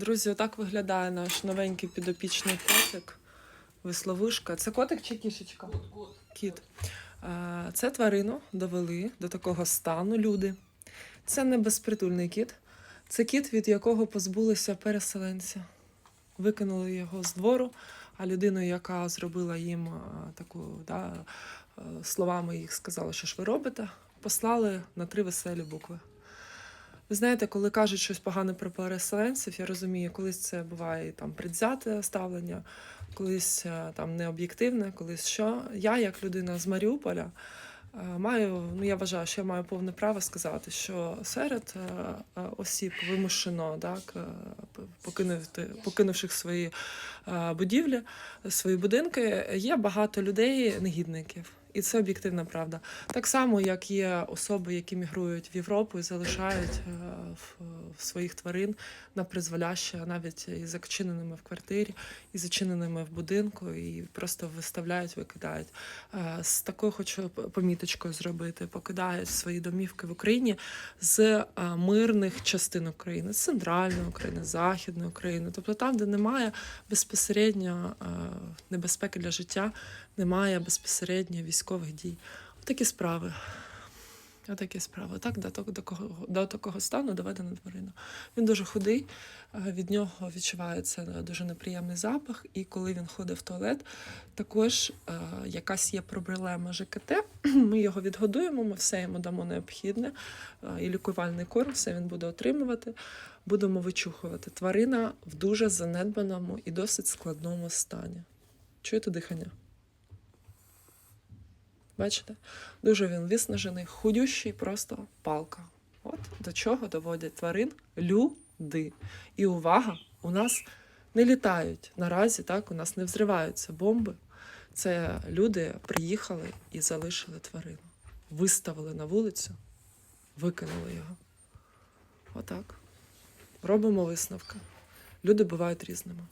Друзі, отак виглядає наш новенький підопічний котик. Висловушка. Це котик чи кішечка? Кіт. Це тварину довели до такого стану люди. Це не безпритульний кіт. Це кіт, від якого позбулися переселенці. Викинули його з двору, а людину, яка зробила їм таку, да, словами їх сказала, що ж ви робите, послали на три веселі букви. Ви знаєте, коли кажуть щось погане про переселенців, я розумію, колись це буває там предвзяте ставлення, колись е, там необ'єктивне, колись що. Я, як людина з Маріуполя, е, маю, ну я вважаю, що я маю повне право сказати, що серед е, осіб вимушено, так, покинути, покинувших свої будівлі, свої будинки, є багато людей негідників. І це об'єктивна правда. Так само, як є особи, які мігрують в Європу і залишають е, в, своїх тварин на призволяще, навіть і зачиненими в квартирі, і зачиненими в будинку, і просто виставляють, викидають. Е, З такою хочу поміточкою зробити: покидають свої домівки в Україні з е, мирних частин України, з центральної України, західної України, тобто там, де немає безпосередньо небезпеки для життя, немає безпосередньо військових дій. Отакі справи. Отакі справи. Так, до, того- до, такого стану доведена тварина. Він дуже худий, е, від нього відчувається дуже неприємний запах, і коли він ходить в туалет, також е, якась є проблема ЖКТ. Ми його відгодуємо, ми все йому дамо необхідне, е, і лікувальний корм, все він буде отримувати. Будемо вичухувати. Тварина в дуже занедбаному і досить складному стані. Чуєте дихання? Бачите? Дуже він виснажений, худющий, просто палка. От до чого доводять тварин люди. І увага, у нас не літають наразі, так, у нас не взриваються бомби. Це люди приїхали і залишили тварину. Виставили на вулицю, викинули його. Отак. Робимо висновки. Люди бувають різними.